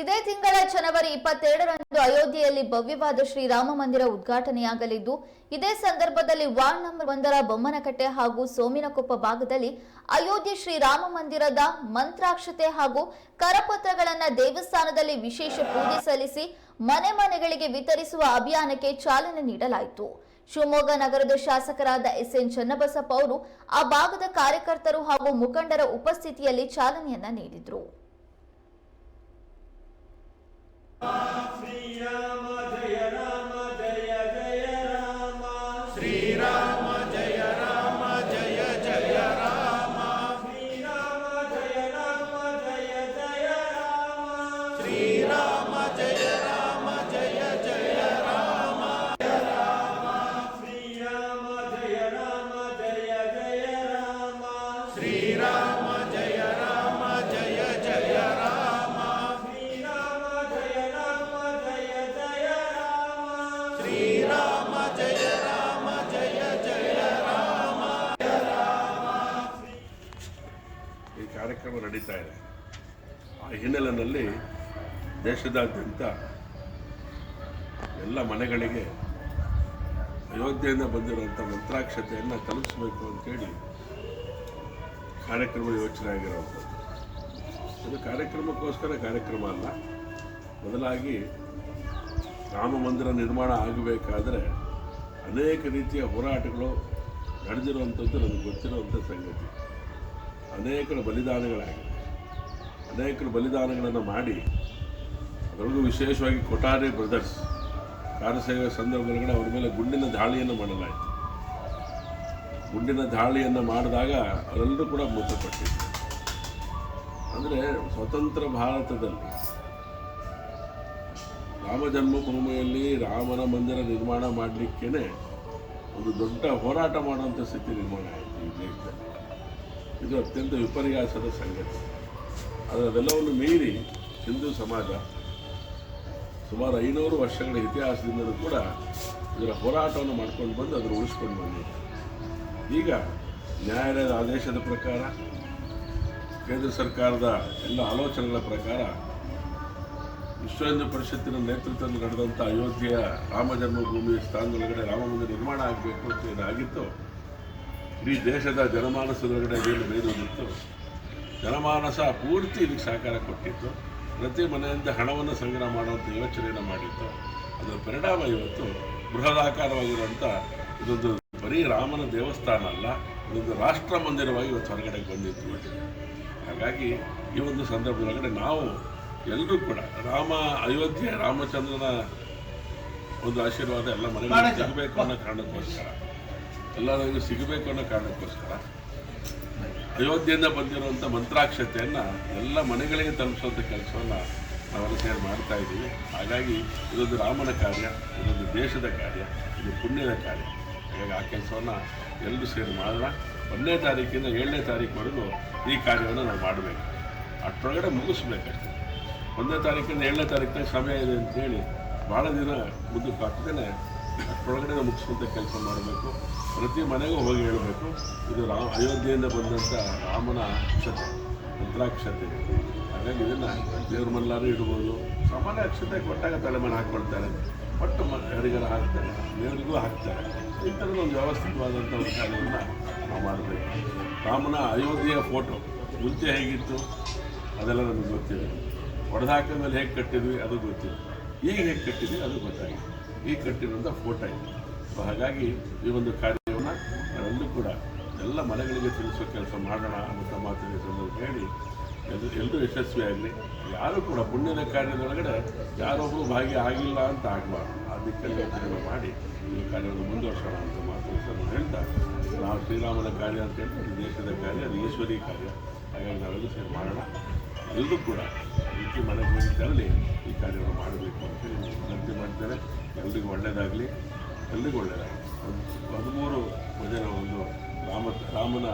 ಇದೇ ತಿಂಗಳ ಜನವರಿ ಇಪ್ಪತ್ತೆರಡರಂದು ಅಯೋಧ್ಯೆಯಲ್ಲಿ ಭವ್ಯವಾದ ಶ್ರೀರಾಮ ಮಂದಿರ ಉದ್ಘಾಟನೆಯಾಗಲಿದ್ದು, ಇದೇ ಸಂದರ್ಭದಲ್ಲಿ ವಾರ್ಡ್ ನಂಬರ್ ಒಂದರ ಬೊಮ್ಮನಕಟ್ಟೆ ಹಾಗೂ ಸೋಮಿನಕೊಪ್ಪ ಭಾಗದಲ್ಲಿ ಅಯೋಧ್ಯೆ ಶ್ರೀರಾಮ ಮಂದಿರದ ಮಂತ್ರಾಕ್ಷತೆ ಹಾಗೂ ಕರಪತ್ರಗಳನ್ನ ದೇವಸ್ಥಾನದಲ್ಲಿ ವಿಶೇಷ ಪೂಜೆ ಸಲ್ಲಿಸಿ ಮನೆ ಮನೆಗಳಿಗೆ ವಿತರಿಸುವ ಅಭಿಯಾನಕ್ಕೆ ಚಾಲನೆ ನೀಡಲಾಯಿತು. ಶಿವಮೊಗ್ಗ ನಗರದ ಶಾಸಕರಾದ ಎಸ್ ಎನ್ ಚನ್ನಬಸಪ್ಪ ಅವರು ಆ ಭಾಗದ ಕಾರ್ಯಕರ್ತರು ಹಾಗೂ ಮುಖಂಡರ ಉಪಸ್ಥಿತಿಯಲ್ಲಿ ಚಾಲನೆಯನ್ನ ನೀಡಿದರು. ಶ್ರೀರಾಮ ಜಯ ರಾಮ ಜಯ ಜಯ ರಾಮ ಜಯ ರಾಮ ಜಯ ಜಯ ರಾ ಈ ಕಾರ್ಯಕ್ರಮ ನಡೀತಾ ಇದೆ. ಆ ಹಿನ್ನೆಲೆಯಲ್ಲಿ ದೇಶದಾದ್ಯಂತ ಎಲ್ಲ ಮನೆಗಳಿಗೆ ಅಯೋಧ್ಯೆಯಿಂದ ಬಂದಿರುವಂಥ ಮಂತ್ರಾಕ್ಷತೆಯನ್ನು ತಲುಪಿಸಬೇಕು ಅಂತೇಳಿ ಕಾರ್ಯಕ್ರಮ ಯೋಚನೆ ಆಗಿರುವಂಥದ್ದು ಇದು ಕಾರ್ಯಕ್ರಮಕ್ಕೋಸ್ಕರ ಕಾರ್ಯಕ್ರಮ ಅಲ್ಲ. ಬದಲಾಗಿ ರಾಮ ಮಂದಿರ ನಿರ್ಮಾಣ ಆಗಬೇಕಾದ್ರೆ ಅನೇಕ ರೀತಿಯ ಹೋರಾಟಗಳು ನಡೆದಿರುವಂಥದ್ದು ನನಗೆ ಗೊತ್ತಿರುವಂಥ ಸಂಗತಿ. ಅನೇಕರ ಬಲಿದಾನಗಳಾಗಿವೆ ಅನೇಕರು ಬಲಿದಾನಗಳನ್ನು ಮಾಡಿ ಅದರಲ್ಲೂ ವಿಶೇಷವಾಗಿ ಕೊಠಾರಿ ಬ್ರದರ್ಸ್ ಕಾರ್ಯಸೇವೆ ಸಂದರ್ಭದೊಳಗಡೆ ಅವರ ಮೇಲೆ ಗುಂಡಿನ ದಾಳಿಯನ್ನು ಮಾಡಲಾಯಿತು. ಗುಂಡಿನ ದಾಳಿಯನ್ನು ಮಾಡಿದಾಗ ಅವರೆಲ್ಲರೂ ಕೂಡ ಮೃತಪಟ್ಟಿದ್ದರು. ಅಂದರೆ ಸ್ವತಂತ್ರ ಭಾರತದಲ್ಲಿ ರಾಮ ಜನ್ಮಭೂಮಿಯಲ್ಲಿ ರಾಮನ ಮಂದಿರ ನಿರ್ಮಾಣ ಮಾಡಲಿಕ್ಕೇ ಒಂದು ದೊಡ್ಡ ಹೋರಾಟ ಮಾಡುವಂಥ ಸ್ಥಿತಿ ನಿರ್ಮಾಣ ಆಯಿತು ಈ ದೇಶದಲ್ಲಿ. ಇದು ಅತ್ಯಂತ ವಿಪರ್ಯಾಸದ ಸಂಗತಿ. ಆದರೆ ಅದೆಲ್ಲವನ್ನು ಮೀರಿ ಹಿಂದೂ ಸಮಾಜ ಸುಮಾರು ಐನೂರು ವರ್ಷಗಳ ಇತಿಹಾಸದಿಂದಲೂ ಕೂಡ ಇದರ ಹೋರಾಟವನ್ನು ಮಾಡ್ಕೊಂಡು ಬಂದು ಅದನ್ನು ಉಳಿಸ್ಕೊಂಡು ಬಂದಿದೆ. ಈಗ ನ್ಯಾಯಾಲಯದ ಆದೇಶದ ಪ್ರಕಾರ, ಕೇಂದ್ರ ಸರ್ಕಾರದ ಎಲ್ಲ ಆಲೋಚನೆಗಳ ಪ್ರಕಾರ ವಿಶ್ವ ಹಿಂದೂ ಪರಿಷತ್ತಿನ ನೇತೃತ್ವದಲ್ಲಿ ನಡೆದಂಥ ಅಯೋಧ್ಯೆಯ ರಾಮ ಜನ್ಮಭೂಮಿ ಸ್ಥಾನದೊಳಗಡೆ ರಾಮ ಮಂದಿರ ನಿರ್ಮಾಣ ಆಗಬೇಕು ಅಂತ ಏನಾಗಿತ್ತು? ಇಡೀ ದೇಶದ ಜನಮಾನಸದೊಳಗಡೆ ಏನು ಬೇರೂರಿತ್ತು ಜನಮಾನಸ ಪೂರ್ತಿ ಇದಕ್ಕೆ ಸಹಕಾರ ಕೊಟ್ಟಿತ್ತು. ಪ್ರತಿ ಮನೆಯಿಂದ ಹಣವನ್ನು ಸಂಗ್ರಹ ಮಾಡುವಂಥ ಯೋಚನೆಯನ್ನು ಮಾಡಿತ್ತು. ಅದರ ಪರಿಣಾಮ ಇವತ್ತು ಬೃಹದಾಕಾರವಾಗಿರುವಂಥ ಇದೊಂದು ಬರೀ ರಾಮನ ದೇವಸ್ಥಾನ ಅಲ್ಲ ಇದೊಂದು ರಾಷ್ಟ್ರ ಮಂದಿರವಾಗಿ ಇವತ್ತು ಹೊರಗಡೆ ಬಂದಿತ್ತು ಹಾಗಾಗಿ ಈ ಒಂದು ಸಂದರ್ಭದೊಳಗಡೆ ನಾವು ಎಲ್ಲರೂ ಕೂಡ ರಾಮ ಅಯೋಧ್ಯೆ ರಾಮಚಂದ್ರನ ಒಂದು ಆಶೀರ್ವಾದ ಎಲ್ಲ ಮನೆಗಳಿಗೆ ಸಿಗಬೇಕು ಅನ್ನೋ ಕಾರಣಕ್ಕೋಸ್ಕರ. ಎಲ್ಲರಿಗೂ ಸಿಗಬೇಕು ಅನ್ನೋ ಕಾರಣಕ್ಕೋಸ್ಕರ ಅಯೋಧ್ಯೆಯಿಂದ ಬಂದಿರುವಂಥ ಮಂತ್ರಾಕ್ಷತೆಯನ್ನು ಎಲ್ಲ ಮನೆಗಳಿಗೆ ತಲುಪಿಸುವಂಥ ಕೆಲಸವನ್ನು ನಾವೆಲ್ಲ ಸೇರಿ ಮಾಡ್ತಾ ಇದ್ದೀವಿ. ಹಾಗಾಗಿ ಇದೊಂದು ರಾಮನ ಕಾರ್ಯ ಇದೊಂದು ದೇಶದ ಕಾರ್ಯ ಇದು ಪುಣ್ಯದ ಕಾರ್ಯ. ಹಾಗಾಗಿ ಆ ಕೆಲಸವನ್ನು ಎಲ್ಲರೂ ಸೇರಿ ಮಾಡೋಣ ಒಂದನೇ ತಾರೀಕಿಂದ ಏಳನೇ ತಾರೀಕುವರೆಗೂ ಈ ಕಾರ್ಯವನ್ನು ನಾವು ಮಾಡಬೇಕು. ಅಷ್ಟೊಳಗಡೆ ಮುಗಿಸ್ಬೇಕಷ್ಟೆ. ಒಂದನೇ ತಾರೀಕಿಂದ ಏಳನೇ ತಾರೀಕು ಸಮಯ ಇದೆ ಅಂತೇಳಿ ಭಾಳ ದಿನ ಮುಂದಕ್ಕೆ ಕಾಕ್ತೇನೆ ಅಷ್ಟೊಳಗಡೆ ಮುಗಿಸುವಂಥ ಕೆಲಸ ಮಾಡಬೇಕು. ಪ್ರತಿ ಮನೆಗೂ ಹೋಗಿ ಹೇಳಬೇಕು. ಇದು ರಾ ಅಯೋಧ್ಯೆಯಿಂದ ಬಂದಂಥ ರಾಮನ ಅಕ್ಷತೆ ಮಂತ್ರಾಕ್ಷತೆ ಹಾಗಾಗಿ ಇದನ್ನು ದೇವ್ರ ಮಲ್ಲಾರು ಇಡ್ಬೋದು. ಸಾಮಾನ್ಯ ಅಕ್ಷತೆ ಕೊಟ್ಟಾಗ ತಲೆಮನೆ ಹಾಕ್ಕೊಳ್ತಾರೆ. ಒಟ್ಟು ಮ ಯಾರಿಗಾರ ಹಾಕ್ತಾರೆ. ದೇವರಿಗೂ ಹಾಕ್ತಾರೆ. ಈ ಥರದ ಒಂದು ವ್ಯವಸ್ಥಿತವಾದಂಥ ಒಂದು ಕಾರ್ಯವನ್ನು ನಾವು ಮಾಡಬೇಕು. ರಾಮನ ಅಯೋಧ್ಯೆಯ ಫೋಟೋ ಮುಂಚೆ ಹೇಗಿತ್ತು? ಅದೆಲ್ಲ ನಮಗೆ ಗೊತ್ತಿದೆ ಹೊಡೆದಾಕಿದ ಮೇಲೆ ಹೇಗೆ ಕಟ್ಟಿದ್ವಿ? ಅದು ಗೊತ್ತಿದೆ ಈಗ ಹೇಗೆ ಕಟ್ಟಿದ್ವಿ? ಅದು ಗೊತ್ತಾಗಿದೆ. ಈಗ ಕಟ್ಟಿರುವಂಥ ಫೋಟೋ ಇದೆ. ಸೊ ಹಾಗಾಗಿ ಈ ಒಂದು ಕಾರ್ಯವನ್ನು ಅದರಲ್ಲೂ ಕೂಡ ಎಲ್ಲ ಮನೆಗಳಿಗೆ ತಿಳಿಸೋ ಕೆಲಸ ಮಾಡೋಣ ಅಂತ ಮಾತಿನ ಹೇಳಿ ಎಲ್ಲರೂ ಎಲ್ಲರೂ ಯಶಸ್ವಿಯಾಗಲಿ. ಯಾರು ಕೂಡ ಪುಣ್ಯದ ಕಾರ್ಯದೊಳಗಡೆ ಯಾರೊಬ್ಬರು ಭಾಗಿ ಆಗಿಲ್ಲ ಅಂತ ಆಗಬಾರ್ದು. ಆ ದಿಕ್ಕಲ್ಲಿ ಯೋಚನೆ ಮಾಡಿ. ಈ ಕಾರ್ಯವನ್ನು ಮುಂದುವರ್ಸೋಣ ಅಂತ ಮಾತು ಹೇಳ್ತಾ, ನಾವು ಶ್ರೀರಾಮನ ಕಾರ್ಯ ಅಂತ ಹೇಳಿದ್ರೆ ದೇಶದ ಕಾರ್ಯ, ಅದು ಈಶ್ವರಿ ಕಾರ್ಯ. ಹಾಗಾಗಿ ನಾವೆಲ್ಲರೂ ಸೇರಿ ಮಾಡೋಣ. ಎಲ್ಲರೂ ಕೂಡ ಈ ಮನೆಗೆ ಹೋಗಿ ತೆರಳಿ ಈ ಕಾರ್ಯವನ್ನು ಮಾಡಬೇಕು ಅಂತ ಹೇಳಿ ವಿನಂತಿ ಮಾಡ್ತೇವೆ ಎಲ್ರಿಗೂ ಒಳ್ಳೆಯದಾಗಲಿ ಎಲ್ರಿಗೂ ಒಳ್ಳೆಯದಾಗಲಿ ಒಂದು ಹದಿಮೂರು ಭಜನ ಒಂದು ರಾಮ ರಾಮನ